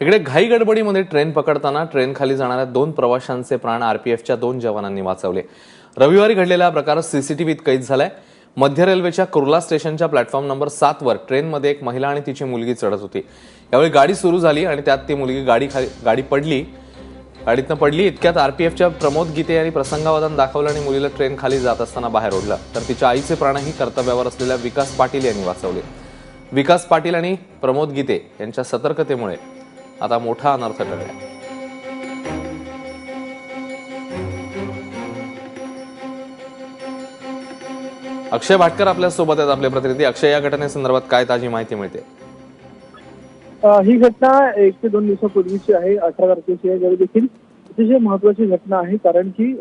इकडे घाई गडबडीमध्ये ट्रेन पकडताना ट्रेन खाली जाणाऱ्या दोन प्रवाशांचे प्राण आरपीएफच्या दोन जवानांनी वाचवले. रविवारी घडलेला प्रकार सीसीटीव्हीत कैद झालाय. मध्य रेल्वेच्या कुर्ला स्टेशनच्या प्लॅटफॉर्म नंबर सात वर ट्रेनमध्ये एक महिला आणि तिची मुलगी चढत होती. यावेळी गाडी सुरू झाली आणि त्यात ती मुलगी गाडी खाली गाडी पडली. गाडीतनं पडली. इतक्यात आरपीएफच्या प्रमोद गीते यांनी प्रसंगावधान दाखवलं आणि मुलीला ट्रेन खाली जात असताना बाहेर ओढलं. तर तिच्या आईचे प्राणही कर्तव्यावर असलेल्या विकास पाटील यांनी वाचवले. विकास पाटील आणि प्रमोद गीते यांच्या सतर्कतेमुळे आता मोठा अनर्थ टळला अक्षय भाटकर आपल्यासोबत आहेत आपले प्रतिनिधी. अक्षय या घटनेसंदर्भात काय ताजी माहिती मिळते? ही घटना एक ते दोन दिवसापूर्वीची आहे अठरा तारखेची आहे. ज्यावेळी देखील अतिशय महत्वाची घटना आहे कारण की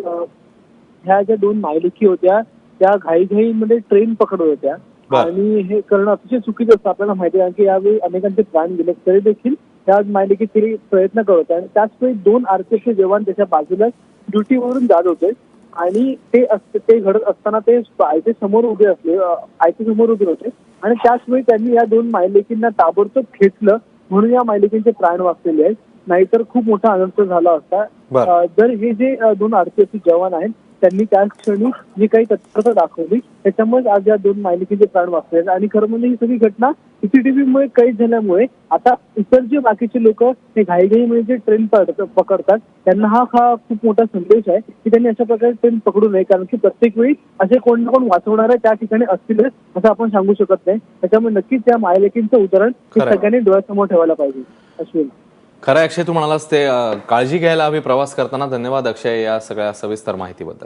ह्या ज्या दोन मायलेकी होत्या त्या घाईघाईमध्ये ट्रेन पकडत होत्या. आणि हे करणं अतिशय चुकीचं असतं आपल्याला माहिती आहे की यावेळी अनेकांचे प्राण गेले तरी देखील त्या मायलेकी तरी प्रयत्न करत होत्या आणि त्याच वेळी दोन आरपीएफचे जवान त्याच्या बाजूला ड्युटीवरून जात होते. आणि ते ते घडत असताना ते आयते समोर उभे असले आयते समोर उभे होते. आणि त्याच वेळी त्यांनी या दोन मायलेकींना ताबडतोब खेचलं म्हणून या मायलेकींचे प्राण वाचलेले आहेत. नाहीतर खूप मोठा अनर्थ झाला असता. जर हे जे दोन आरपीएफचे जवान आहेत त्यांनी त्याच क्षणी जी काही तत्परता दाखवली त्याच्यामुळे आज या दोन मायलिकीचे प्राण वाचले. आणि खरं म्हणजे ही सगळी घटना सीसीटीव्ही मुळे कैद झाल्यामुळे आता इतर जे बाकीचे लोक हे घाईघाईमध्ये जे ट्रेन पकडतात त्यांना हा हा खूप मोठा संदेश आहे की त्यांनी अशा प्रकारे ट्रेन पकडू नये कारण की प्रत्येक वेळी असे कोण ना कोण वाचवणारे त्या ठिकाणी असतीलच असं आपण सांगू शकत नाही त्याच्यामुळे नक्कीच त्या मायलेकींचं उदाहरण हे. सगळ्यांनी डोळ्यासमोर ठेवायला पाहिजे अश्विन खरं अक्षय तू म्हणालास ते काळजी घ्यायला हवी प्रवास करताना धन्यवाद अक्षय या सगळ्या सविस्तर माहितीबद्दल.